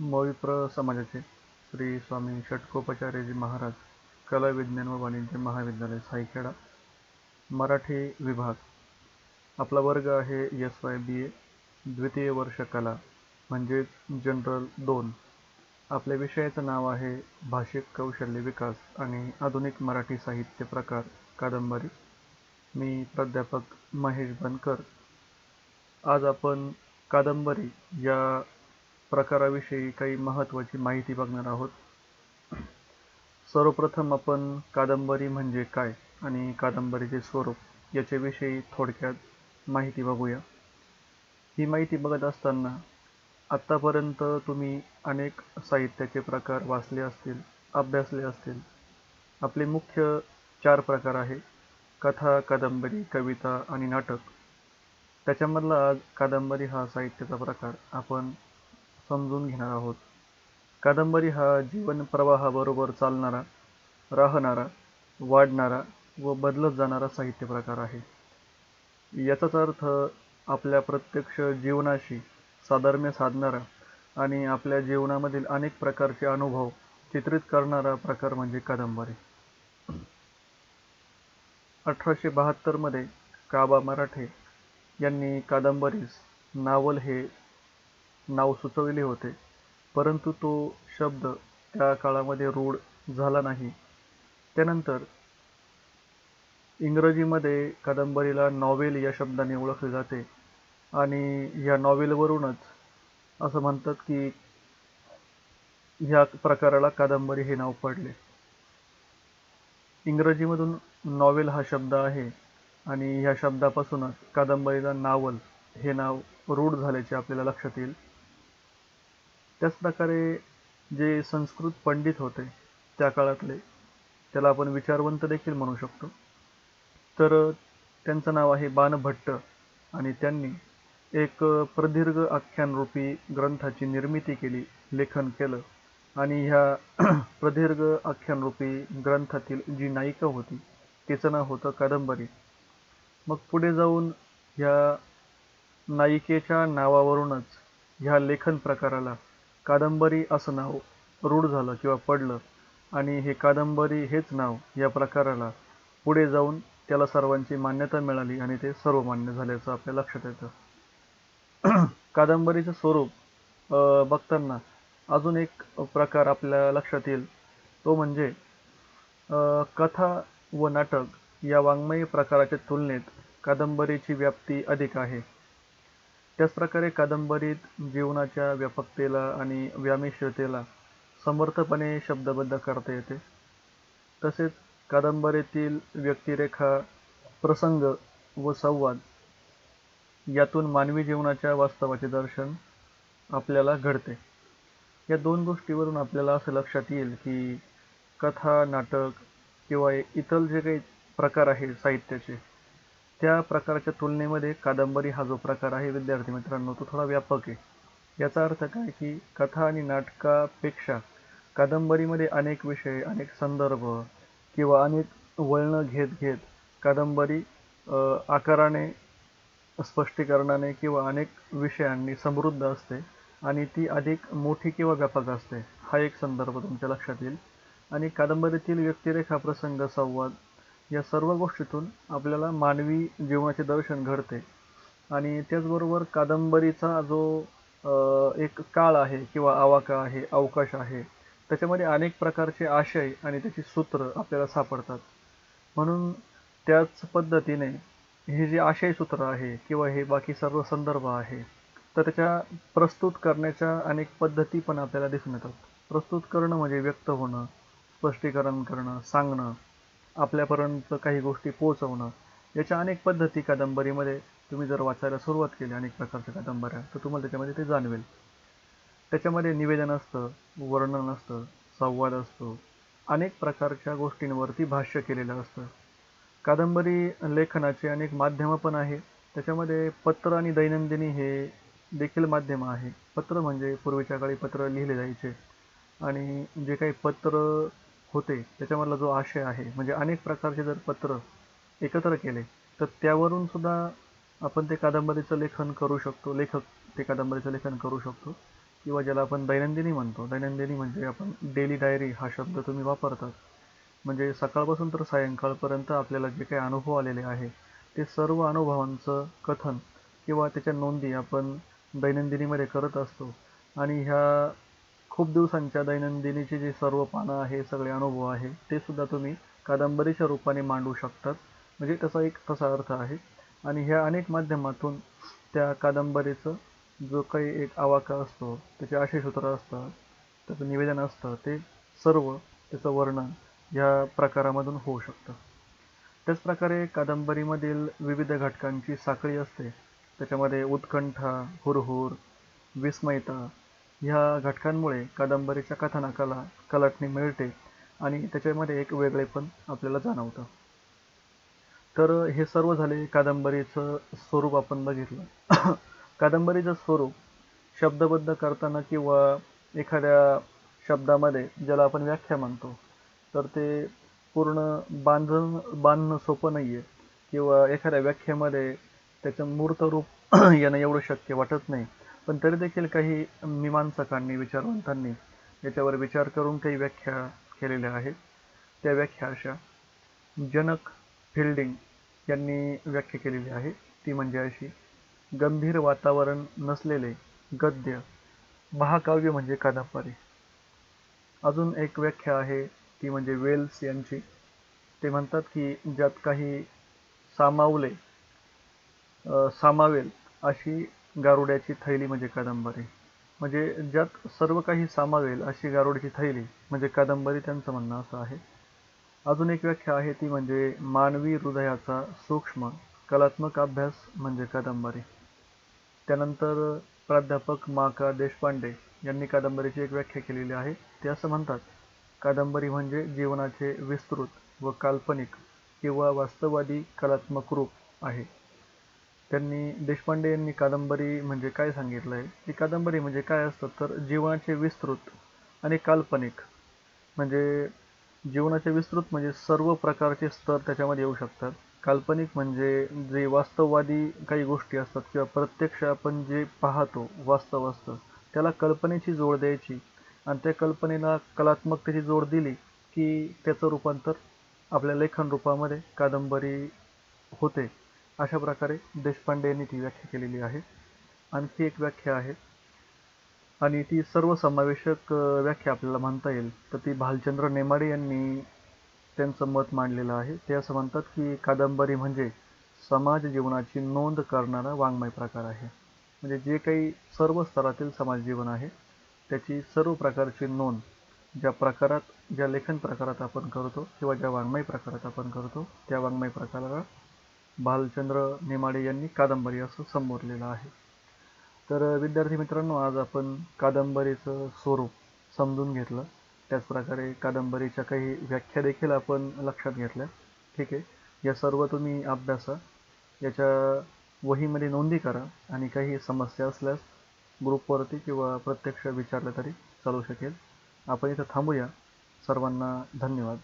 मविप्र समाजाचे श्री स्वामी षटकोपाचार्यजी महाराज कला विज्ञान व वाणिज्य महाविद्यालय साईखेडा मराठी विभाग. आपला वर्ग आहे एस वाय बी ए द्वितीय वर्ष कला म्हणजेच जनरल दोन. आपल्या विषयाचं नाव आहे भाषिक कौशल्य विकास आणि आधुनिक मराठी साहित्य प्रकार कादंबरी. मी प्राध्यापक महेश बनकर. आज आपण कादंबरी या प्रकाराविषयी काही महत्त्वाची माहिती बघणार आहोत. सर्वप्रथम आपण कादंबरी म्हणजे काय आणि कादंबरीचे स्वरूप याच्याविषयी थोडक्यात माहिती बघूया. ही माहिती बघत असताना आत्तापर्यंत तुम्ही अनेक साहित्याचे प्रकार वाचले असतील अभ्यासले असतील. आपले मुख्य चार प्रकार आहे कथा कादंबरी कविता आणि नाटक. त्याच्यामधला आज कादंबरी हा साहित्याचा प्रकार आपण समजून घेणार आहोत. कादंबरी हा जीवन प्रवाहाबरोबर चालणारा राहणारा वाढणारा व बदलत जाणारा साहित्य प्रकार आहे. याचाच अर्थ आपल्या प्रत्यक्ष जीवनाशी साधर्म्य साधणारा आणि आपल्या जीवनामधील अनेक प्रकारचे अनुभव चित्रित करणारा प्रकार म्हणजे कादंबरी. अठराशे बहात्तरमध्ये काबा मराठे यांनी कादंबरीस नावल हे नाव सुचविले होते. परंतु तो शब्द त्या काळामध्ये रूढ झाला नाही. त्यानंतर इंग्रजीमध्ये कादंबरीला नॉवेल या शब्दाने ओळखले जाते आणि या नॉवेलवरूनच असं म्हणतात की ह्या प्रकाराला कादंबरी हे नाव पडले. इंग्रजीमधून नॉवेल हा शब्द आहे आणि ह्या शब्दापासूनच कादंबरीला नावल हे नाव रूढ झाल्याचे आपल्याला लक्षात येईल. त्याचप्रकारे जे संस्कृत पंडित होते त्या काळातले त्याला आपण विचारवंत देखील म्हणू शकतो. तर त्यांचं नाव आहे बाणभट्ट आणि त्यांनी एक प्रदीर्घ आख्यानरूपी ग्रंथाची निर्मिती केली लेखन केलं. आणि ह्या प्रदीर्घ आख्यानरूपी ग्रंथातील जी नायिका होती तिचं नाव होतं कादंबरी. मग पुढे जाऊन ह्या नायिकेच्या नावावरूनच ह्या लेखन प्रकाराला कादंबरी असं नाव रूढ झालं किंवा पडलं आणि हे कादंबरी हेच नाव या प्रकाराला पुढे जाऊन त्याला सर्वांची मान्यता मिळाली आणि ते सर्वमान्य झाल्याचं आपल्या लक्षात येतं. कादंबरीचं स्वरूप बघताना अजून एक प्रकार आपल्या लक्षात येईल. तो म्हणजे कथा व नाटक या वाङ्मयी प्रकाराच्या तुलनेत कादंबरीची व्याप्ती अधिक आहे. त्याचप्रकारे कादंबरीत जीवनाच्या व्यापकतेला आणि व्यामिश्रतेला समर्थपणे शब्दबद्ध करता येते. तसेच कादंबरीतील व्यक्तिरेखा प्रसंग व संवाद यातून मानवी जीवनाच्या वास्तवाचे दर्शन आपल्याला घडते. या दोन गोष्टीवरून आपल्याला असं लक्षात येईल की कथा नाटक किंवा इतर जे काही प्रकार आहे साहित्याचे त्या प्रकारच्या तुलनेमध्ये कादंबरी हा जो प्रकार आहे विद्यार्थी मित्रांनो तो थोडा व्यापक आहे. याचा अर्थ काय की कथा आणि नाटकापेक्षा कादंबरीमध्ये अनेक विषय अनेक संदर्भ किंवा अनेक वळणं घेत घेत कादंबरी आकाराने स्पष्टीकरणाने किंवा अनेक विषयांनी समृद्ध असते आणि ती अधिक मोठी किंवा व्यापक असते. हा एक संदर्भ तुमच्या लक्षात येईल. आणि कादंबरीतील व्यक्तिरेखा प्रसंग संवाद या सर्व गोष्टीतून आपल्याला मानवी जीवनाचे दर्शन घडते. आणि त्याचबरोबर कादंबरीचा जो एक काळ आहे किंवा आवाका आहे अवकाश आहे त्याच्यामध्ये अनेक प्रकारचे आशय आणि त्याची सूत्र आपल्याला सापडतात. म्हणून त्याच पद्धतीने हे जे आशयसूत्र आहे किंवा हे बाकी सर्व संदर्भ आहे तर त्याच्या प्रस्तुत करण्याच्या अनेक पद्धती पण आपल्याला दिसून येतात. प्रस्तुत करणं म्हणजे व्यक्त होणं स्पष्टीकरण करणं सांगणं आपल्यापर्यंत काही गोष्टी पोचवणं याच्या अनेक पद्धती कादंबरीमध्ये तुम्ही जर वाचायला सुरुवात केली अनेक प्रकारच्या कादंबऱ्या तर तुम्हाला त्याच्यामध्ये ते जाणवेल. त्याच्यामध्ये निवेदन असतं वर्णन असतं संवाद असतो. अनेक प्रकारच्या गोष्टींवरती भाष्य केलेलं असतं. कादंबरी लेखनाचे अनेक माध्यमं पण आहे त्याच्यामध्ये पत्र आणि दैनंदिनी हे देखील माध्यम आहे. पत्र म्हणजे पूर्वीच्या काळी पत्र लिहिले जायचे. आणि जे काही पत्र होते त्याच्यामधला जो आशय आहे म्हणजे अनेक प्रकारचे जर पत्र एकत्र केले तर त्यावरून सुद्धा आपण ते कादंबरीचं लेखन करू शकतो लेखक ते कादंबरीचं लेखन करू शकतो किंवा ज्याला आपण दैनंदिनी म्हणतो. दैनंदिनी म्हणजे आपण डेली डायरी हा शब्द तुम्ही वापरतात. म्हणजे सकाळपासून तर सायंकाळपर्यंत आपल्याला जे काही अनुभव आलेले आहे ते सर्व अनुभवांचं कथन किंवा त्याच्या नोंदी आपण दैनंदिनीमध्ये करत असतो. आणि ह्या खूप दिवसांच्या दैनंदिनीचे जे सर्व पानं आहे सगळे अनुभव आहे ते सुद्धा तुम्ही कादंबरीच्या रूपाने मांडू शकतात. म्हणजे त्याचा एक तसा अर्थ आहे. आणि ह्या अनेक माध्यमातून त्या कादंबरीचं जो काही एक आवाका असतो त्याचे आशयसूत्र असतात त्याचं निवेदन असतं ते सर्व त्याचं वर्णन ह्या प्रकारामधून होऊ शकतं. त्याचप्रकारे कादंबरीमधील विविध घटकांची साखळी असते. त्याच्यामध्ये उत्कंठा हुरहुर विस्मयता ह्या घटकांमुळे कादंबरीच्या कथानकाला कलाटणी मिळते आणि त्याच्यामध्ये एक वेगळेपण आपल्याला जाणवतं. तर हे सर्व झाले कादंबरीचं स्वरूप आपण बघितलं. कादंबरीचं स्वरूप शब्दबद्ध करताना किंवा एखाद्या शब्दामध्ये ज्याला आपण व्याख्या म्हणतो तर ते पूर्ण बांधण बांधणं सोपं नाही आहे किंवा एखाद्या व्याख्येमध्ये त्याचं मूर्त रूप येणं एवढं शक्य वाटत नाही. पण तरी देखील काही मीमांसकांनी विचारवंतांनी याच्यावर विचार करून काही व्याख्या केलेल्या आहेत. त्या व्याख्या अशा. जनक फिल्डिंग यांनी व्याख्या केलेली आहे. ती म्हणजे अशी गंभीर वातावरण नसलेले गद्य महाकाव्य म्हणजे कादंबरी. अजून एक व्याख्या आहे ती म्हणजे वेल्स यांची. ते म्हणतात की ज्यात काही सामावले सामावेल अशी गारुड्याची थैली म्हणजे कादंबरी. म्हणजे ज्यात सर्व काही सामावेल अशी गारुड्याची थैली म्हणजे कादंबरी त्यांचं म्हणणं असं आहे. अजून एक व्याख्या आहे ती म्हणजे मानवी हृदयाचा सूक्ष्म कलात्मक अभ्यास म्हणजे कादंबरी. त्यानंतर प्राध्यापक मा का देशपांडे यांनी कादंबरीची एक व्याख्या केलेली आहे. ते असं म्हणतात कादंबरी म्हणजे जीवनाचे विस्तृत व काल्पनिक किंवा वास्तववादी कलात्मक रूप आहे. त्यांनी देशपांडे यांनी कादंबरी म्हणजे काय सांगितलं आहे की कादंबरी म्हणजे काय असतं? तर जीवनाचे विस्तृत आणि काल्पनिक म्हणजे जीवनाचे विस्तृत म्हणजे सर्व प्रकारचे स्तर त्याच्यामध्ये येऊ शकतात. काल्पनिक म्हणजे जे वास्तववादी काही गोष्टी असतात किंवा प्रत्यक्ष आपण जे पाहतो वास्तव असतं त्याला कल्पनेची जोड द्यायची आणि त्या कल्पनेला कलात्मकतेची जोड दिली की त्याचं रूपांतर आपल्या लेखन रूपामध्ये कादंबरी होते. अशा प्रकारे देशपांडे यांनी ती व्याख्या केलेली आहे. आणखी एक व्याख्या आहे. आणि ती सर्वसमावेशक व्याख्या आपल्याला म्हणता येईल. तर ती भालचंद्र नेमाडे यांनी त्यांचं मत मांडलेलं आहे. ते असं म्हणतात की कादंबरी म्हणजे समाज जीवनाची नोंद करणारा वाङ्मय प्रकार आहे. म्हणजे जे काही सर्व स्तरातील समाज जीवन आहे त्याची सर्व प्रकारची नोंद ज्या प्रकारात ज्या लेखन प्रकारात आपण करतो किंवा ज्या वाङ्मय प्रकारात आपण करतो त्या वाङ्मय प्रकाराला भालचंद्र नेमाडे यांनी कादंबरी असं संबोधलेलं आहे. तर विद्यार्थी मित्रांनो आज आपण कादंबरीचं स्वरूप समजून घेतलं. त्याचप्रकारे कादंबरीच्या काही व्याख्या देखील आपण लक्षात घेतल्या. ठीक आहे. या सर्व तुम्ही अभ्यासा. याच्या वहीमध्ये नोंदी करा आणि काही समस्या असल्यास ग्रुपवरती किंवा प्रत्यक्ष विचारलं तरी चालू शकेल. आपण इथं थांबूया. सर्वांना धन्यवाद.